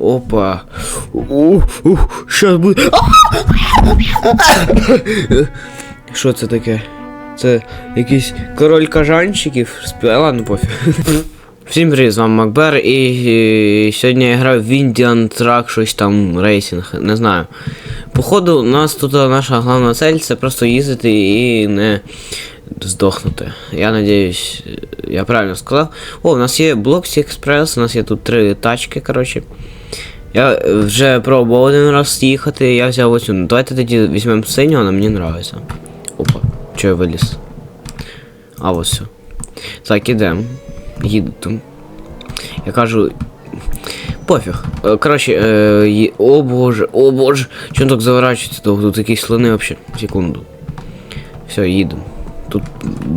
Опа. Щас буде. Що це таке? Це якийсь король кажанчиків? Ладно, пофіг. Всім привіт, з вами Макбер, і, сьогодні я граю в Indian Truck, щось там рейсинг, не знаю. Походу, у нас тут наша головна цель це просто їздити і не здохнути. Я надіюсь, я правильно сказав. О, у нас є Блоксі Експрес, у нас є тут три тачки, коротше. Я вже пробував один раз їхати, я взяв ось цю. Давайте тоді візьмемо синю, вона мені нравиться. Опа, чого я виліз? А ось все. Так, ідемо. Їду там. Я кажу. Пофіг. Е, Коротше, е, о боже, о боже. Чому так заворачується довго? Тут якісь слони взагалі. Секунду. Все, їдемо. Тут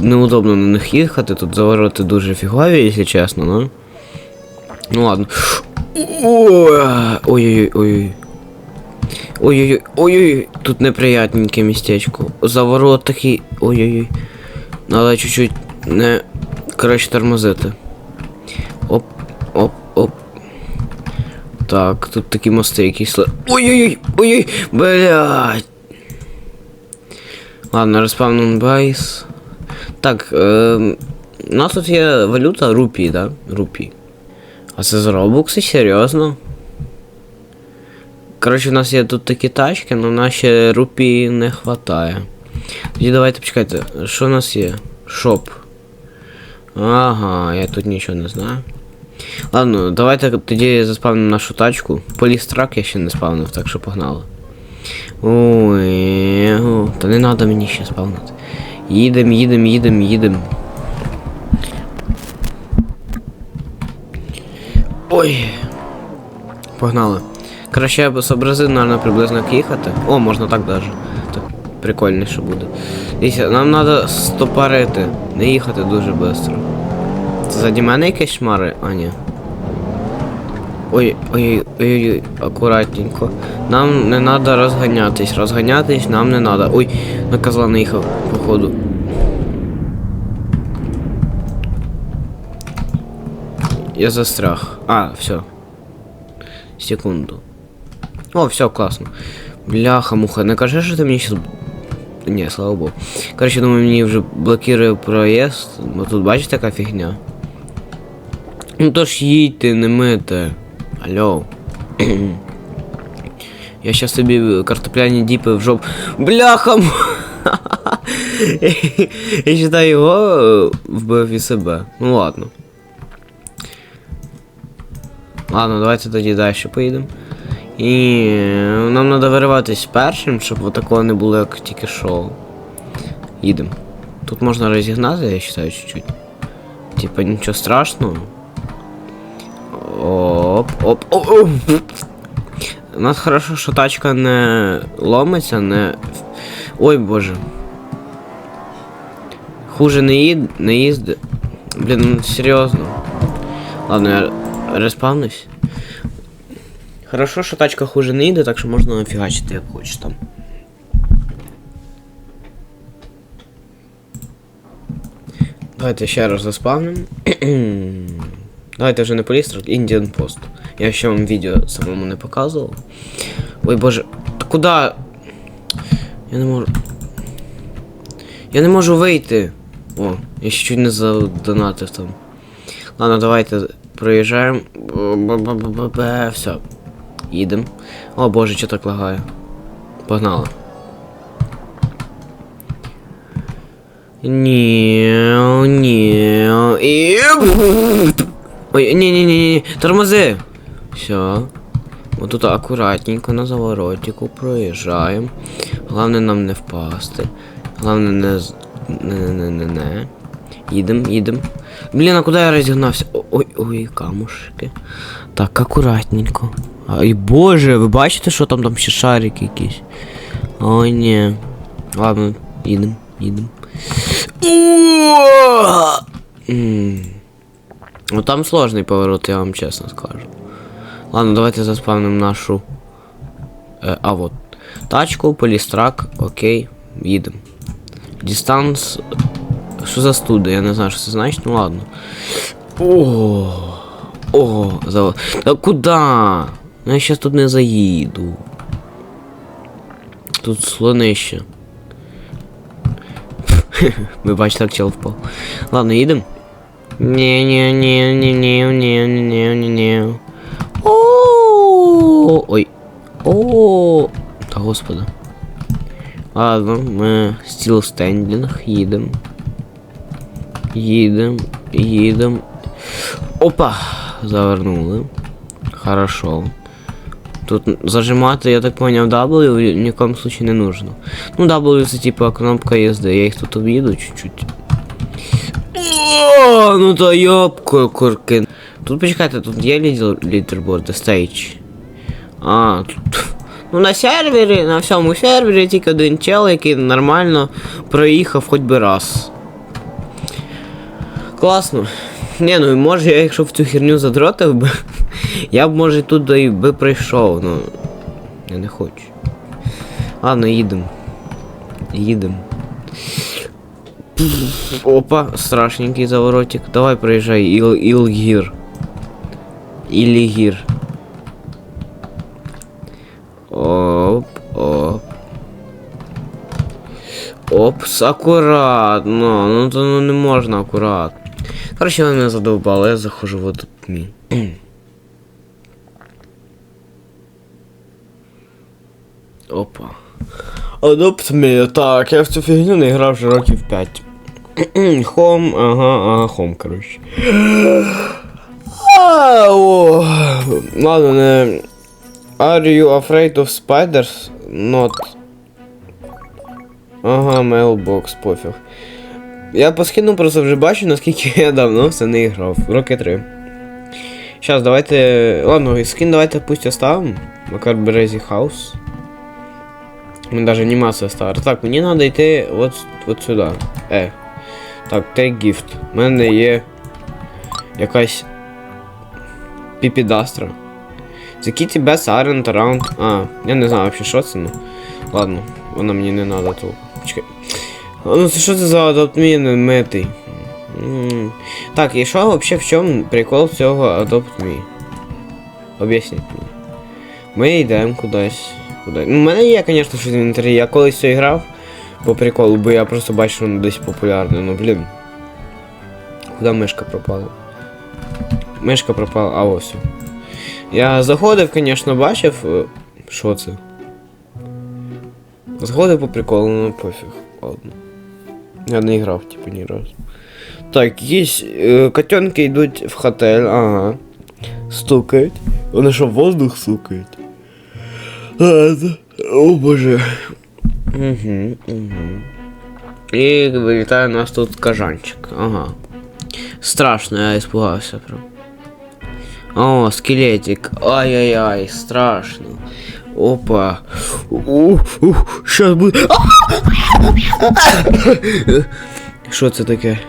неудобно на них їхати, тут завороти дуже фігові, якщо чесно, ну. Ну ладно. Ой-ой-ой, ой-ой. Ой-ой-ой, ой-ой, тут неприятненьке містечко. Заворот такий. Ой-ой-ой. Надо чуть-чуть не. Коротше, тормозити. Оп, оп, оп. Так, тут такі мости якісь. Ой-ой-ой, ой-ой, блядь. Ладно, респавнен байс. Так, е, у нас тут є валюта рупії, да? Рупії. А це за робокси, серйозно? Коротше, у нас є тут такі тачки, але на ще рупії не хватає. Тоді давайте почекайте, що у нас є? Шоп. Ага, я тут нічого не знаю. Ладно, давайте тоді заспавнимо нашу тачку. Полістрак я ще не спавнив, так що погнали. Ой, та не треба мені ще спавнити. Їдем, їдем, їдем, їдем. Ой. Погнали. Краще я б зобразив, наверное, приблизно як їхати. О, можна так даже. Так прикольніше буде. Дивіться, нам треба стопарити, не їхати дуже швидко. Це заді мене якісь шмари? А, ні. Ой, ой, ой, ой, акуратненько. Нам не треба розганятись. Розганятись нам не треба. Ой, на козла не їхав, походу. Я застряг. А, все. Секунду. О, все, класно. Бляха, муха, не кажи, що ти мені щас. Ні, слава богу. Короче, думаю, мені вже блокирує проїзд. Бо тут бачите яка фігня. Ну то ж їдьте, не мите. Алло. Я щас собі картопляні діпи в жоп. Бляха! му- Я считаю його е, вбив і себе. Ну ладно. Ладно, давайте тоді далі поїдемо. І е, нам треба вириватись першим, щоб отакого не було, як тільки шоу. Їдемо. Тут можна розігнати, я вважаю, чуть-чуть. Типа нічого страшного. Оп, оп, оп, оп. У нас хорошо, що тачка не ломиться, не. Ой боже. Хуже не їд, не їзди. Блін, ну серйозно. Ладно, я респавнусь. Хорошо, що тачка хуже не йде, так що можна нафігачити як хочеш там. Давайте ще раз заспавним. Давайте вже не полістрок, Indian Post. Я ще вам відео самому не показував. Ой боже. Та куди? Я не можу. Я не можу вийти. О, я ще чуть не задонатив там. Ладно, давайте проїжджаємо. Все. Їдемо. О боже, що так лагає. Погнали. Ні, ні. І... Ой, ні, ні, ні, ні, тормози. Все. Вот тут акуратненько на заворотику проїжджаємо. Головне нам не впасти. Головне не не не не не не. Їдем, їдем. Блін, а куди я розігнався? О- Ой, ой, камушки. Так, акуратненько. Ай боже, ви бачите, що там там ще шарик якийсь? Ой, ні. Ладно, їдем, їдем. М. Ну там сложний поворот, я вам чесно скажу. Ладно, давайте заспавним нашу. Е, а вот. Тачку, полістрак, окей, їдемо. Дистанс. Що за студа? Я не знаю, що це значить, ну ладно. О, о, за... Та куда? Ну я щас тут не заїду. Тут слонище. Ви бачите, як чел впав. Ладно, їдемо. ні ні ні ні ні ні ні ні ні О, Ой. О, Та господи. Ладно, ми стіл стендінг, їдемо. Їдемо, їдемо. Опа! Завернули. Хорошо. Тут зажимати, я так поняв, W в нікому случае не нужно. Ну, W це типа кнопка езды, я їх тут об'їду чуть-чуть. О, ну то ёбко, курки. Тут почекайте, тут є лідер, лідерборди, стейдж. А, тут. Ну на сервері, на всьому сервері тільки один чел, який нормально проїхав хоч би раз. Класно. Не, ну може я якщо в цю херню задротив би, я б може тут і би прийшов, ну. Я не хочу. Ладно, їдем. Їдем. Опа, страшненький заворотик. Давай проїжджай, Іл, Ілгір. Ілігір. Оп, оп. Опс, акуратно. Ну то ну, не можна акуратно. Короче, ви мене задовбали, я захожу в этот мій. Опа. Me. Так, я в цю фігню не грав вже років 5. Хом, ага, ага, хом, коротше. Ладно, не. Are you afraid of spiders? Not. Ага, mailbox, пофіг. Я по скину просто вже бачу, наскільки я давно в це не грав. Роки три. Щас, давайте. Ладно, скин давайте пусть оставим. Макар Березі Хаус. Ми даже анімацію ставили. Так, мені треба йти от, от сюди. Е. Так, take gift. У мене є якась піпідастра. The kitty best aren't around. А, я не знаю вообще, що це, ну. Ладно, вона мені не треба толку. Чекай. Ну це що це за Me метий? Так, і що вообще в чому прикол цього Me? Об'ясніть мені. Ми йдемо кудись. Куди? Ну, у мене є, звісно, щось в інвентарі. Я колись це грав по приколу, бо я просто бачу, що воно десь популярне. Ну блін. Куди мишка пропала? Мишка пропала, а ось. Я заходив, звісно, бачив. е, Що це? Заходив по приколу, ну пофіг. Ладно. Я не грав, типу, ні разу. Так, якісь е, котенки йдуть в готель, ага. Стукають. Вони що, в воздух стукають? Ладно. О боже. Угу, угу. І вилітає у нас тут кажанчик. Ага. Страшно, я испугався прям. О, скелетик. Ай-яй-яй, страшно. Опа. Ух, щас буде. Що це таке?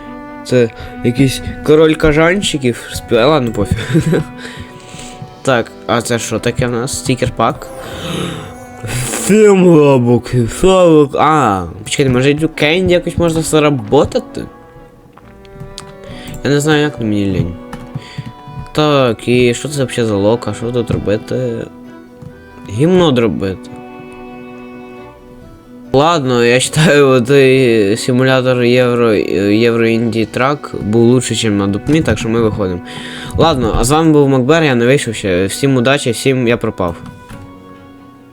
Це якийсь король кажанчиків співає, ладно пофіг. Так, а це що таке в нас? Стікер пак? Фільм лабук, фабук. А, почекайте, може йду кенді якось можна заработати? Я не знаю, як на мені лінь. Так, і що це взагалі за лока? Що тут робити? Гімно дробити. Ладно, я считаю, цей симулятор Євро Євро Інді Трак був лучше, ніж на Дупні, так що ми виходимо. Ладно, а з вами був Макбер, я не вийшов ще. Всім удачі, всім я пропав.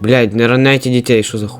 Блять, не роняйте дітей, що за хуй.